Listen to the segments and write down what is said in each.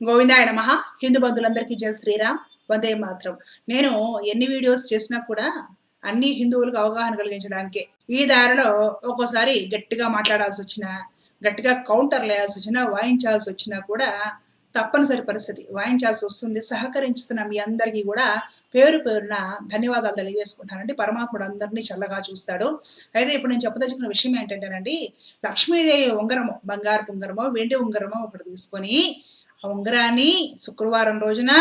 గోవిందాయ నమ. హిందూ బంధువులందరికీ జయ శ్రీరామ్. వందే మాత్రం. నేను ఎన్ని వీడియోస్ చేసినా కూడా అన్ని హిందువులకు అవగాహన కలిగించడానికే. ఈ దారిలో ఒక్కోసారి గట్టిగా మాట్లాడాల్సి వచ్చినా గట్టిగా కౌంటర్ లేయాల్సి వచ్చినా వాయించాల్సి వచ్చినా కూడా తప్పనిసరి పరిస్థితి. వాయించాల్సి వస్తుంది సహకరించుతున్న మీ అందరికీ కూడా పేరు పేరున ధన్యవాదాలు తెలియజేసుకుంటానండి. పరమాత్ముడు అందరినీ చల్లగా చూస్తాడు. అయితే ఇప్పుడు నేను చెప్పదలుచుకున్న విషయం ఏంటంటేనండి లక్ష్మీదేవి ఉంగరము బంగారు ఉంగరమో వెండి ఉంగరమో ఒకటి తీసుకొని ఆ ఉంగరాన్ని శుక్రవారం రోజున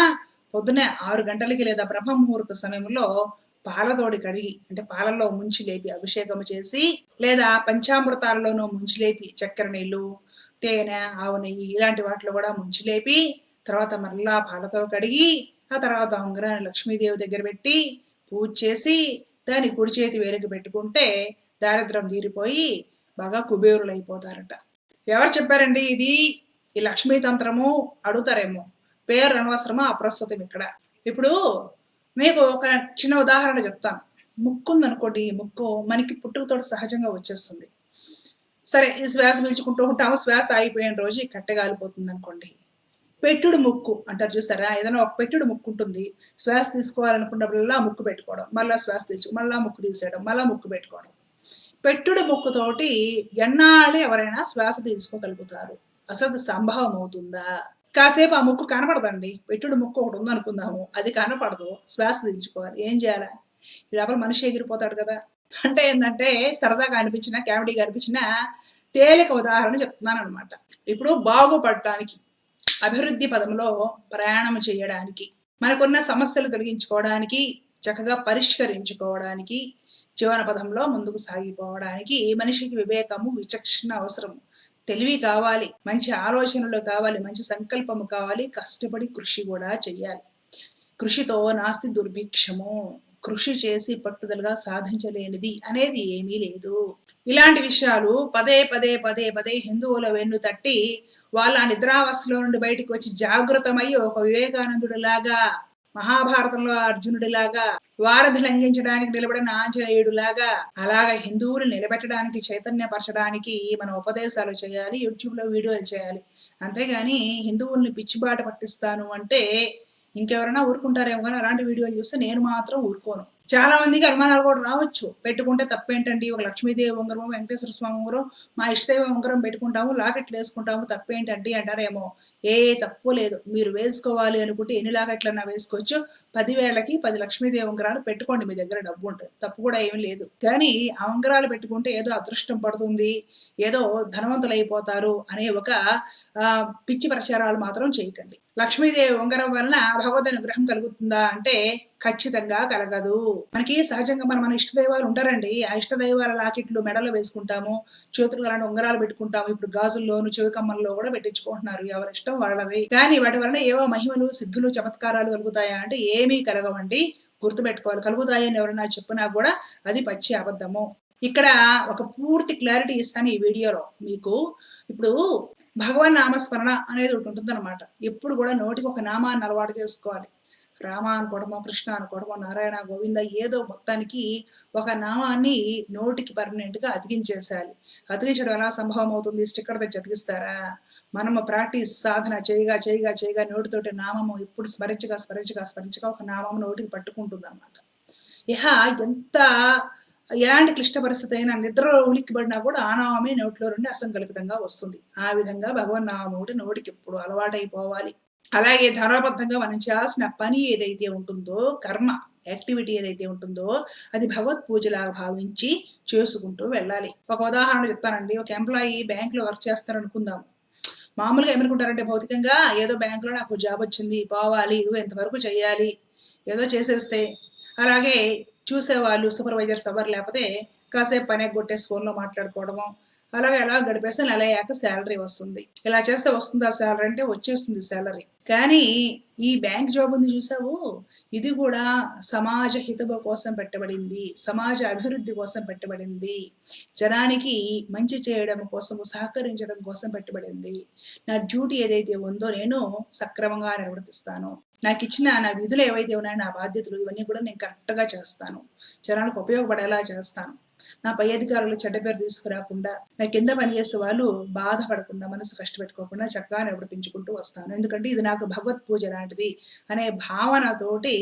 పొద్దునే ఆరు గంటలకి లేదా బ్రహ్మ ముహూర్త సమయంలో పాలతోడి కడిగి అంటే పాలల్లో ముంచి లేపి అభిషేకం చేసి లేదా పంచామృతాల్లోనూ ముంచి లేపి చక్కెర నీళ్ళు తేనె ఆవు నెయ్యి ఇలాంటి వాటిలో కూడా ముంచి లేపి తర్వాత మరలా పాలతో కడిగి ఆ తర్వాత ఉంగరాన్ని లక్ష్మీదేవి దగ్గర పెట్టి పూజ చేసి దాని కుడి చేతి వేలికి పెట్టుకుంటే దారిద్రం తీరిపోయి బాగా కుబేరులు అయిపోతారట ఎవరు చెప్పారండి ఇది? ఈ లక్ష్మీ తంత్రము అడుగుతారేమో. పేరు అనవసరమా అప్రస్తుతం ఇక్కడ. ఇప్పుడు మీకు ఒక చిన్న ఉదాహరణ చెప్తాను. ముక్కు ఉందనుకోండి ఈ ముక్కు మనకి పుట్టుకతో సహజంగా వచ్చేస్తుంది. సరే ఈ శ్వాస పీల్చుకుంటూ ఉంటాము. శ్వాస ఆగిపోయిన రోజు కట్టగాలిపోతుంది అనుకోండి పెట్టుడు ముక్కు అంటారు చూస్తారా ఏదైనా ఒక పెట్టుడు ముక్కు ఉంటుంది. శ్వాస తీసుకోవాలనుకున్నప్పుడల్లా ముక్కు పెట్టుకోవడం మళ్ళీ శ్వాస తీసు మళ్ళా ముక్కు తీసేయడం మళ్ళా ముక్కు పెట్టుకోవడం. పెట్టుడు ముక్కుతోటి ఎన్నాళ్ళు ఎవరైనా శ్వాస తీసుకోగలుగుతారు. అసలు సంభవం అవుతుందా? కాసేపు ఆ ముక్కు కనపడదండి. పెట్టుడు ముక్కు ఒకటి ఉందనుకుందాము. అది కనపడదు. శ్వాస దించుకోవాలి ఏం చేయాలా? ఈ లోపల మనిషి ఎగిరిపోతాడు కదా. అంటే ఏంటంటే సరదాగా అనిపించిన కామెడీగా అనిపించిన తేలిక ఉదాహరణ చెప్తున్నాను అనమాట ఇప్పుడు బాగుపడటానికి అభివృద్ధి పదంలో ప్రయాణం చేయడానికి మనకున్న సమస్యలు తొలగించుకోవడానికి చక్కగా పరిష్కరించుకోవడానికి జీవన పదంలో ముందుకు సాగిపోవడానికి మనిషికి వివేకము విచక్షణ అవసరం తెలివి కావాలి మంచి ఆలోచనలు కావాలి మంచి సంకల్పము కావాలి కష్టపడి కృషి కూడా చెయ్యాలి. కృషితో నాస్తి దుర్భిక్షము. కృషి చేసి పట్టుదలగా సాధించలేనిది అనేది ఏమీ లేదు. ఇలాంటి విషయాలు పదే పదే పదే పదే హిందువుల వెన్ను తట్టి వాళ్ళ నిద్రావస్థలో నుండి బయటికి వచ్చి జాగృతమై ఒక వివేకానందుడిలాగా మహాభారతంలో అర్జునుడిలాగా వారధి లంఘించడానికి నిలబడిన ఆంజనేయుడులాగా అలాగ హిందువులు నిలబెట్టడానికి చైతన్యపరచడానికి మన ఉపదేశాలు చేయాలి యూట్యూబ్లో వీడియోలు చేయాలి. అంతేగాని హిందువుల్ని పిచ్చిబాట పట్టిస్తాను అంటే ఇంకెవరైనా ఊరుకుంటారేమో కానీ అలాంటి వీడియోలు చూస్తే నేను మాత్రం ఊరుకోను. చాలా మందికి అనుమానాలు కూడా రావచ్చు. పెట్టుకుంటే తప్పేంటండి? ఒక లక్ష్మీదేవి ఉంగరం వెంకటేశ్వర స్వామి ఉంగరం మా ఇష్టదేవ ఉంగరం పెట్టుకుంటాము లాకెట్లు వేసుకుంటాము తప్పేంటండి అంటారేమో. ఏ తప్పు లేదు. మీరు వేసుకోవాలి అనుకుంటే ఎన్ని లాకెట్లన్నా వేసుకోవచ్చు. పదివేలకి పది లక్ష్మీదేవి ఉంగరాలు పెట్టుకోండి మీ దగ్గర డబ్బు ఉంటుంది తప్పు కూడా ఏం లేదు. కానీ ఆ ఉంగరాలు పెట్టుకుంటే ఏదో అదృష్టం పడుతుంది ఏదో ధనవంతులు అయిపోతారు అనే ఒక పిచ్చి ప్రచారాలు మాత్రం చేయకండి. లక్ష్మీదేవి ఉంగరం వలన భగవద్ అనుగ్రహం కలుగుతుందా అంటే ఖచ్చితంగా కలగదు. మనకి సహజంగా మన మన ఇష్టదైవాలు ఉంటారండి. ఆ ఇష్టదైవాల లాకెట్లు మెడలో వేసుకుంటాము. చేతులు అలాంటి ఉంగరాలు పెట్టుకుంటాము. ఇప్పుడు గాజుల్లోను చెవి కమ్మల్లో కూడా పెట్టించుకుంటున్నారు. ఎవరి ఇష్టం వాళ్ళది కానీ వాటి వలన ఏవో మహిమలు సిద్ధులు చమత్కారాలు కలుగుతాయా అంటే ఏమీ కలగవండి. గుర్తుపెట్టుకోవాలి. కలుగుతాయని ఎవరైనా చెప్పినా కూడా అది పచ్చి అబద్ధము. ఇక్కడ ఒక పూర్తి క్లారిటీ ఇస్తాను ఈ వీడియోలో మీకు. ఇప్పుడు భగవాన్ నామస్మరణ అనేది ఒకటి ఉంటుంది అనమాట ఎప్పుడు కూడా నోటికి ఒక నామాన్ని అలవాటు చేసుకోవాలి. రామ అనుకోవడమో కృష్ణ అనుకోవడమో నారాయణ గోవింద ఏదో మొత్తానికి ఒక నామాన్ని నోటికి పర్మనెంట్గా అతికించడం ఎలా సంభవం అవుతుంది స్టిక్కర్ తెచ్చి అతికిస్తారా? మనము ప్రాక్టీస్ సాధన చేయగా చేయగా చేయగా నోటితోటి నామము ఇప్పుడు స్మరించగా స్మరించగా స్మరించగా ఒక నామము నోటికి పట్టుకుంటుంది అనమాట ఇహ ఎంత ఎలాంటి క్లిష్ట పరిస్థితి అయినా నిద్ర ఉలిక్కిబడినా కూడా ఆ నామమే నోటిలో నుండి అసంకల్పితంగా వస్తుంది. ఆ విధంగా భగవన్ నామం ఒకటి నోటికి ఎప్పుడు అలవాటైపోవాలి. అలాగే ధనాబద్ధంగా మనం చేయాల్సిన పని ఏదైతే ఉంటుందో కర్మ యాక్టివిటీ ఏదైతే ఉంటుందో అది భగవత్ పూజలాగా భావించి చేసుకుంటూ వెళ్ళాలి. ఒక ఉదాహరణ చెప్తానండి. ఒక ఎంప్లాయీ బ్యాంక్లో వర్క్ చేస్తారు అనుకుందాం మామూలుగా ఏమనుకుంటారంటే భౌతికంగా ఏదో బ్యాంకులో నాకు జాబ్ వచ్చింది పోవాలి ఇదిగో ఎంతవరకు చేయాలి ఏదో చేసేస్తే. అలాగే చూసేవాళ్ళు సూపర్వైజర్స్ ఎవరు లేకపోతే కాసేపు పని కొట్టేసి ఫోన్లో మాట్లాడుకోవడము అలాగే ఎలా గడిపేస్తే నెల అయ్యాక శాలరీ వస్తుంది. ఇలా చేస్తే వస్తుందా శాలరీ అంటే వచ్చేస్తుంది శాలరీ కానీ ఈ బ్యాంక్ జాబ్ ఉంది చూసావు? ఇది కూడా సమాజ హితవ కోసం పెట్టబడింది. సమాజ అభివృద్ధి కోసం పెట్టబడింది. జనానికి మంచి చేయడం కోసం సహకరించడం కోసం పెట్టబడింది. నా డ్యూటీ ఏదైతే ఉందో నేను సక్రమంగా నిర్వర్తిస్తాను. నాకు ఇచ్చిన నా విధులు ఏవైతే ఉన్నాయో నా బాధ్యతలు ఇవన్నీ కూడా నేను కరెక్ట్గా చేస్తాను. జనాలకు ఉపయోగపడేలా చేస్తాను. నా పై అధికారులు చెడ్డ పేరు తీసుకురాకుండా నా కింద పనిచేసే వాళ్ళు బాధపడకుండా మనసు కష్టపెట్టుకోకుండా చక్కగా నివర్తించుకుంటూ వస్తాను. ఎందుకంటే ఇది నాకు భగవత్ పూజ లాంటిది అనే భావనతోటి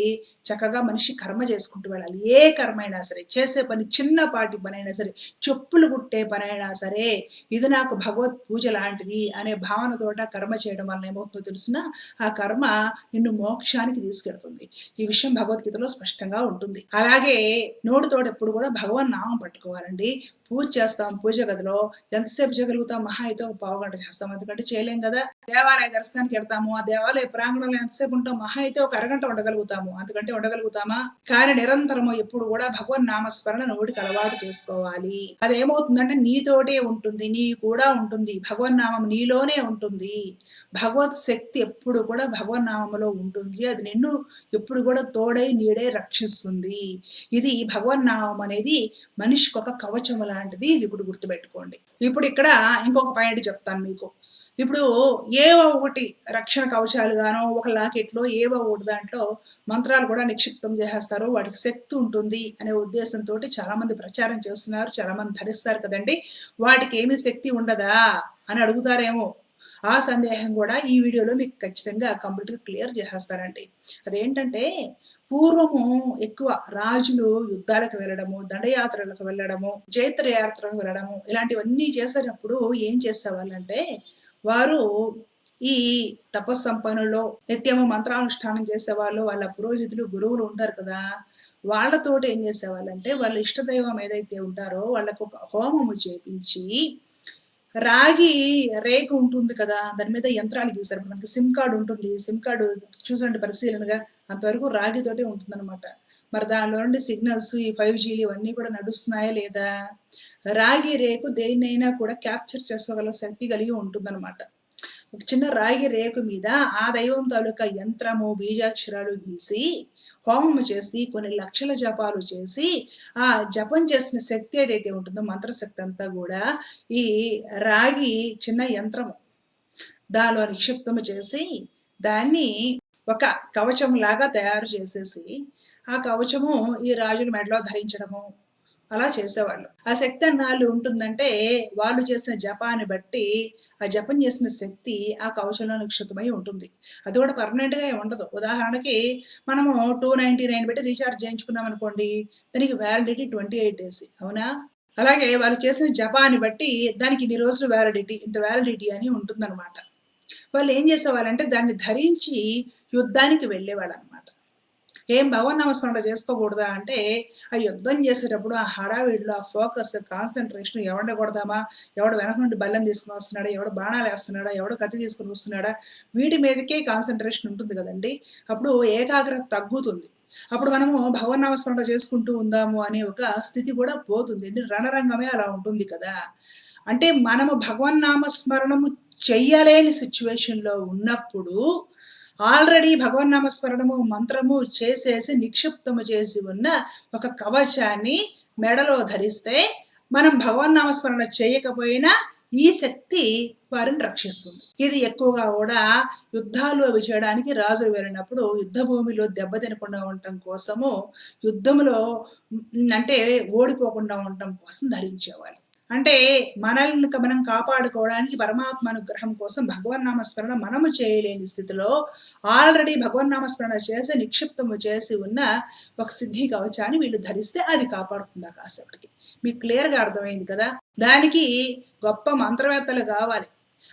చక్కగా మనిషి కర్మ చేసుకుంటూ వెళ్ళాలి. ఏ కర్మ అయినా సరే చేసే పని చిన్నపాటి పని అయినా సరే చెప్పులు కుట్టే పని అయినా సరే ఇది నాకు భగవత్ పూజ లాంటిది అనే భావనతోట కర్మ చేయడం వల్ల ఏమవుతుందో తెలిసిన ఆ కర్మ నిన్ను మోక్షానికి తీసుకెళ్తుంది. ఈ విషయం భగవద్గీతలో స్పష్టంగా ఉంటుంది. అలాగే నోటితోటి ఎప్పుడు కూడా భగవన్ నామం పట్టుకోవాలండి పూజ చేస్తాం పూజ గదిలో ఎంతసేపు చేయగలుగుతాం? మహా అయితే ఒక పావు గంట చేస్తాం. ఎందుకంటే చేయలేం కదా. దేవాలయ దర్శనానికి వెళ్తాము. ఆ దేవాలయ ప్రాంగణంలో ఎంతసేపు ఉంటాం? మహా అయితే ఒక అరగంట ఉండగలుగుతాము. అందుకంటే ఉండగలుగుతామా? కానీ నిరంతరము ఎప్పుడు కూడా భగవన్ నామస్మరణ నోటికి అలవాటు చేసుకోవాలి. అది ఏమవుతుందంటే నీతోటే ఉంటుంది. నీ కూడా ఉంటుంది. భగవన్ నామం నీలోనే ఉంటుంది. భగవత్ శక్తి ఎప్పుడు కూడా భగవన్ నామంలో ఉంటుంది. అది నిన్ను ఎప్పుడు కూడా తోడై నీడై రక్షిస్తుంది. ఇది భగవన్ నామం అనేది మనిషికి ఒక కవచం లాంటిది ఇది కూడా గుర్తుపెట్టుకోండి. ఇప్పుడు ఇక్కడ ఇంకొక పాయింట్ చెప్తాను మీకు. ఇప్పుడు ఏవో ఒకటి రక్షణ కవచాలు గానో ఒక లాకెట్లో ఏవో ఒకటి దాంట్లో మంత్రాలు కూడా నిక్షిప్తం చేసేస్తారు వాటికి శక్తి ఉంటుంది అనే ఉద్దేశంతో చాలా మంది ప్రచారం చేస్తున్నారు చాలా మంది ధరిస్తారు కదండి. వాటికి ఏమీ శక్తి ఉండదా అని అడుగుతారేమో. ఆ సందేహం కూడా ఈ వీడియోలో మీకు ఖచ్చితంగా కంప్లీట్గా క్లియర్ చేసేస్తారండి అదేంటంటే పూర్వము ఎక్కువ రాజులు యుద్ధాలకు వెళ్ళడము దండయాత్రలకు వెళ్ళడము జైత్ర యాత్రలకు వెళ్ళడము ఇలాంటివన్నీ చేసేటప్పుడు ఏం చేసేవాళ్ళంటే వారు ఈ తపస్సంపన్నులో నిత్యము మంత్రానుష్ఠానం చేసేవాళ్ళు వాళ్ళ పురోహితులు గురువులు ఉంటారు కదా వాళ్ళతోటి ఏం చేసేవాళ్ళంటే వాళ్ళ ఇష్టదైవం ఏదైతే ఉంటారో వాళ్ళకు ఒక హోమము చేపించి రాగి రేకు ఉంటుంది కదా దాని మీద యంత్రాలు గీసారు మనకి సిమ్ కార్డు ఉంటుంది. సిమ్ కార్డు చూసండి పరిశీలనగా అంతవరకు రాగితోటే ఉంటుందన్నమాట. మరి దానిలో నుండి సిగ్నల్స్ ఈ ఫైవ్ జీలు ఇవన్నీ కూడా నడుస్తున్నాయా లేదా? రాగి రేకు దేన్నైనా కూడా క్యాప్చర్ చేసుకోగల శక్తి కలిగి ఉంటుందన్నమాట. ఒక చిన్న రాగి రేకు మీద ఆ దైవం తాలూకా యంత్రము బీజాక్షరాలు గీసి హోమము చేసి కొన్ని లక్షల జపాలు చేసి ఆ జపం చేసిన శక్తి ఏదైతే ఉంటుందో మంత్రశక్తి అంతా కూడా ఈ రాగి చిన్న యంత్రము. దానిలో నిక్షిప్తము చేసి దాన్ని ఒక కవచం లాగా తయారు చేసేసి ఆ కవచము ఈ రాజుల మెడలో ధరించడము. అలా చేసేవాళ్ళు. ఆ శక్తి అన్నాళ్ళు ఉంటుందంటే వాళ్ళు చేసిన జపాన్ని బట్టి ఆ జపం చేసిన శక్తి ఆ కవచంలో నిక్షితమై ఉంటుంది. అది కూడా పర్మనెంట్గా ఉండదు. ఉదాహరణకి మనము టూ నైంటీ నైన్ పెట్టి రీఛార్జ్ చేయించుకున్నాం అనుకోండి దానికి వ్యాలిడిటీ ట్వంటీ ఎయిట్ డేస్ అవునా? అలాగే వాళ్ళు చేసిన జపాన్ని బట్టి దానికి ఇన్ని రోజులు వ్యాలిడిటీ ఇంత వ్యాలిడిటీ అని ఉంటుందన్నమాట. వాళ్ళు ఏం చేసేవాళ్ళంటే దాన్ని ధరించి యుద్ధానికి వెళ్ళేవాళ్ళు అనమాట ఏం భగవన్ నమస్మరణ చేసుకోకూడదా అంటే ఆ యుద్ధం చేసేటప్పుడు ఆ హడావిడిలో ఆ ఫోకస్ కాన్సన్ట్రేషన్ ఎవడకూడదామా ఎవడు వెనక నుండి బల్లం తీసుకుని వస్తున్నాడా? ఎవడు బాణాలు వేస్తున్నాడా? ఎవడు కత్తి తీసుకుని వస్తున్నాడా? వీటి మీదకే కాన్సన్ట్రేషన్ ఉంటుంది కదండి. అప్పుడు ఏకాగ్రత తగ్గుతుంది. అప్పుడు మనము భగవన్ నామస్మరణ చేసుకుంటూ ఉందాము అనే ఒక స్థితి కూడా పోతుంది. రణరంగమే అలా ఉంటుంది కదా. అంటే మనము భగవన్ నామస్మరణము చెయ్యలేని సిచ్యువేషన్లో ఉన్నప్పుడు ఆల్రెడీ భగవన్నామస్మరణము మంత్రము చేసేసి నిక్షిప్తము చేసి ఉన్న ఒక కవచాన్ని మెడలో ధరిస్తే మనం భగవన్నామస్మరణ చేయకపోయినా ఈ శక్తి వారిని రక్షిస్తుంది. ఇది ఎక్కువగా కూడా యుద్ధాలు అవి చేయడానికి రాజులు వెళ్ళినప్పుడు యుద్ధ భూమిలో దెబ్బ తినకుండా ఉండటం కోసము యుద్ధములో అంటే ఓడిపోకుండా ఉండటం కోసం ధరించేవారు. అంటే మనల్ని మనం కాపాడుకోవడానికి పరమాత్మ అనుగ్రహం కోసం భగవన్ నామస్మరణ మనము చేయలేని స్థితిలో ఆల్రెడీ భగవన్ నామస్మరణ చేసి నిక్షిప్తము చేసి ఉన్న ఒక సిద్ధి కవచాన్ని వీళ్ళు ధరిస్తే అది కాపాడుతుంది కాసేపటికి మీకు క్లియర్గా అర్థమైంది కదా? దానికి గొప్ప మంత్రవేత్తలు కావాలి.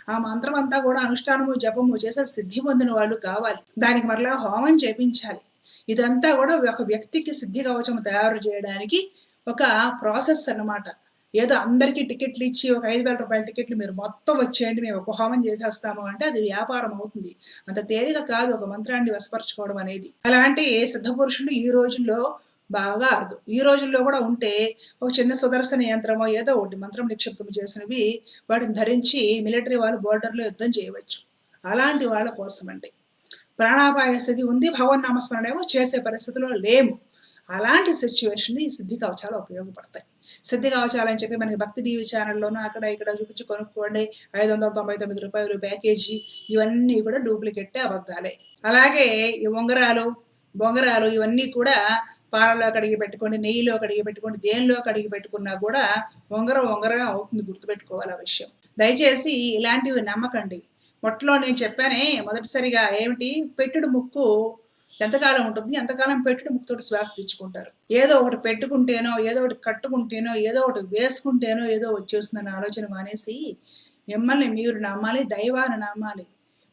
ఆ మంత్రం అంతా కూడా అనుష్ఠానము జపము చేసే సిద్ధి పొందిన వాళ్ళు కావాలి. దానికి మరలా హోమం చేపించాలి. ఇదంతా కూడా ఒక వ్యక్తికి సిద్ధి కవచం తయారు చేయడానికి ఒక ప్రాసెస్ అన్నమాట. ఏదో అందరికీ టికెట్లు ఇచ్చి ఒక ఐదు వేల రూపాయల టికెట్లు మీరు మొత్తం వచ్చేయండి మేము ఒక చేసేస్తాము అంటే అది వ్యాపారం అవుతుంది. అంత తేలిక కాదు ఒక మంత్రాన్ని వశపరచుకోవడం అనేది. అలాంటి సిద్ధ పురుషులు ఈ రోజుల్లో బాగా అర్థం ఈ రోజుల్లో కూడా ఉంటే ఒక చిన్న సుదర్శన యంత్రమో ఏదో ఒకటి మంత్రం నిక్షిప్తం చేసినవి వాటిని ధరించి మిలిటరీ వాళ్ళు బోర్డర్లో యుద్ధం చేయవచ్చు. అలాంటి వాళ్ళ కోసం అంటే. ప్రాణాపాయ స్థితి ఉంది భగవన్ నామస్మరణ ఏమో చేసే పరిస్థితిలో లేము. అలాంటి సిచ్యువేషన్ ఈ సిద్ధి కవచాలు ఉపయోగపడతాయి. సిద్ధి కవచాలని చెప్పి మనకి భక్తి టీవీ ఛానల్లోనూ అక్కడ ఇక్కడ చూపించి కొనుక్కోండి. ఐదు వందల తొంభై తొమ్మిది రూపాయలు ప్యాకేజీ. ఇవన్నీ కూడా డూప్లికేట్ అబద్ధాలే. అలాగే ఈ ఉంగరాలు బొంగరాలు ఇవన్నీ కూడా పాలలో కడిగి పెట్టుకోండి నెయ్యిలో కడిగి పెట్టుకోండి దేనిలో కడిగి పెట్టుకున్నా కూడా ఉంగరం ఉంగరం అవుతుంది గుర్తుపెట్టుకోవాలి ఆ విషయం. దయచేసి ఇలాంటివి నమ్మకండి. మొట్టలో నేను చెప్పానే మొదటిసారిగా ఏమిటి? పెట్టుడు ముక్కు ఎంతకాలం ఉంటుంది ఎంతకాలం పెట్టుడు ముక్తోటి శ్వాస తెచ్చుకుంటారు ఏదో ఒకటి పెట్టుకుంటేనో ఏదో ఒకటి కట్టుకుంటేనో ఏదో ఒకటి వేసుకుంటేనో ఏదో వచ్చేస్తుందన్న ఆలోచన మానేసి మిమ్మల్ని మీరు నమ్మాలి దైవాన్ని నమ్మాలి.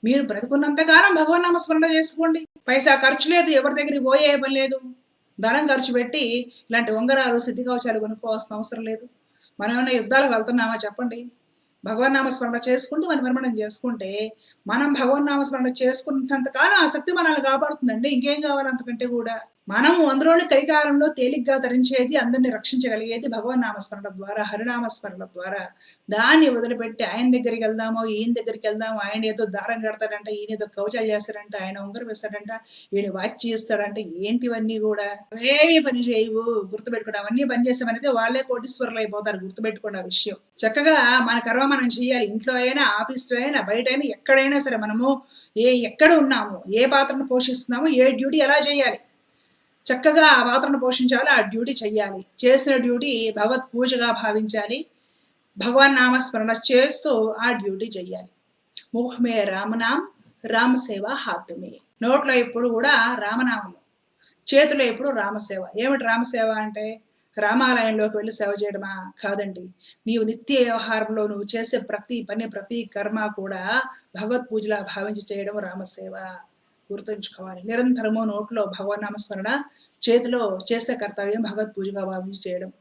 మీరు బ్రతుకున్నంతకాలం భగవన్ నామస్మరణ చేసుకోండి. పైసా ఖర్చు లేదు ఎవరి దగ్గరికి పోయే పని లేదు. ధనం ఖర్చు పెట్టి ఇలాంటి ఉంగరాలు సిద్ధి కవచాలు కొనుక్కోవాల్సిన అవసరం లేదు. మనం ఏమైనా యుద్ధాలకు వెళ్తున్నామా చెప్పండి. భగవన్ నామస్మరణ చేసుకుంటూ మనం నిర్మాణం చేసుకుంటే మనం భగవన్ నామస్మరణ చేసుకున్నంత కాలం ఆ శక్తి మనల్ని కాపాడుతుందండి. ఇంకేం కావాలి అంతకంటే కూడా? మనం అందులోని కైకాలంలో తేలిగ్గా ధరించేది అందరిని రక్షించగలిగేది భగవన్ నామస్మరణ ద్వారా హరినామస్మరణ ద్వారా. దాన్ని వదిలిపెట్టి ఆయన దగ్గరికి వెళ్దామో ఈయన దగ్గరికి వెళ్దామో ఆయన ఏదో దారం కడతాడంట ఈయన ఏదో కవచాలు చేస్తాడంట ఆయన ఉంగరం వేస్తాడంట ఈయన వాచ్ చేస్తాడంట ఏంటివన్నీ కూడా? ఏమీ పని చేయవు గుర్తుపెట్టుకోండి అవన్నీ పని చేసామనేది వాళ్ళే కోటీశ్వరులు అయిపోతారు గుర్తుపెట్టుకోండి ఆ విషయం. చక్కగా మన కర్మ మనం చేయాలి ఇంట్లో అయినా ఆఫీస్లో అయినా బయట అయినా ఎక్కడైనా సరే మనము ఏ ఎక్కడ ఉన్నాము ఏ పాత్రను పోషిస్తున్నాము ఏ డ్యూటీ ఎలా చేయాలి? చక్కగా ఆ పాత్రను పోషించాలి ఆ డ్యూటీ చేయాలి చేసిన డ్యూటీ భగవత్ పూజగా భావించాలి. భగవాన్ నామస్మరణ చేస్తూ ఆ డ్యూటీ చెయ్యాలి. ముఖమే రామనామ్ రామసేవ హాతమే. నోట్లో ఎప్పుడు కూడా రామనామము. చేతిలో ఎప్పుడు రామసేవ ఏమిటి రామసేవ అంటే? రామాలయంలోకి వెళ్ళి సేవ చేయడమా? కాదండి. నీవు నిత్య వ్యవహారంలో నువ్వు చేసే ప్రతి పని ప్రతి కర్మ కూడా భగవత్ పూజలా భావించి చేయడం రామసేవ గుర్తుంచుకోవాలి. నిరంతరము నోట్లో భగవన్నామస్మరణ చేతిలో చేసే కర్తవ్యం భగవత్ పూజగా భావించి చేయడం.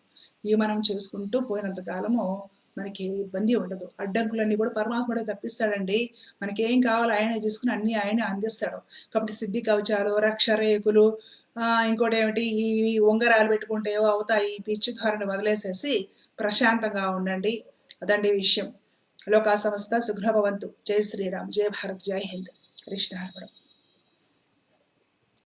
ఇవి మనం చేసుకుంటూ పోయినంత కాలము మనకి ఇబ్బంది ఉండదు. అడ్డంకులన్నీ కూడా పరమాత్ముడే తప్పిస్తాడండి. మనకి ఏం కావాలో? ఆయన చూసుకుని అన్ని ఆయన అందిస్తాడు. కాబట్టి సిద్ధి కవచాలు రక్షరేకులు రేకులు ఇంకోటి ఏమిటి? ఈ ఉంగరాలు పెట్టుకుంటే ఏవో అవుతాయి. ఈ పిచ్చి ధోరణి వదిలేసేసి ప్రశాంతంగా ఉండండి. అదండి విషయం. లోకా సంస్థ సుగ్రభవంతు. జై శ్రీరామ్. జై భారత్. జై హింద్. కృష్ణార్పణం.